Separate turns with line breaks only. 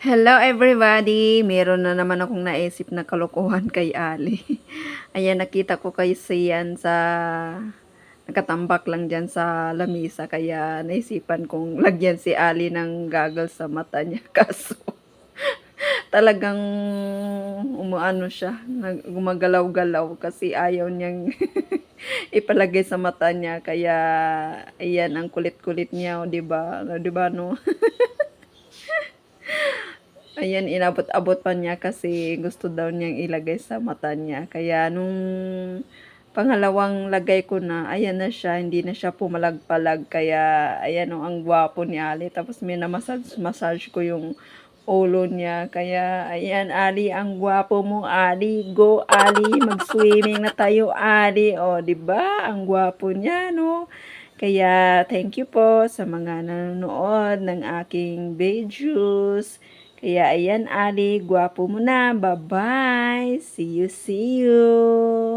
Hello everybody! Meron na naman akong naisip na kalokohan kay Ali. Ayan, nakita ko kasi yan sa nakatambak lang dyan sa lamisa. Kaya naisipan kong lagyan si Ali ng goggles sa mata niya. Kaso talagang umuano siya, gumagalaw-galaw kasi ayaw niyang ipalagay sa mata niya. Kaya ayan, ang kulit-kulit niya, o, 'di ba? 'Di ba no? Ayan, inabot-abot pa niya kasi gusto daw niyang ilagay sa mata niya. Kaya nung pangalawang lagay ko na, ayan na siya, hindi na siya pumalag-palag. Kaya, ayan o, ang gwapo ni Ali. Tapos may na-massage massage ko yung ulo niya. Kaya, ayan, Ali, ang gwapo mo, Ali. Go, Ali, mag-swimming na tayo, Ali. O, di ba? Ang gwapo niya, no? Kaya, thank you po sa mga nanonood ng aking videos. Kaya, ayan, Ali, gwapo mo na. Bye-bye. See you, see you.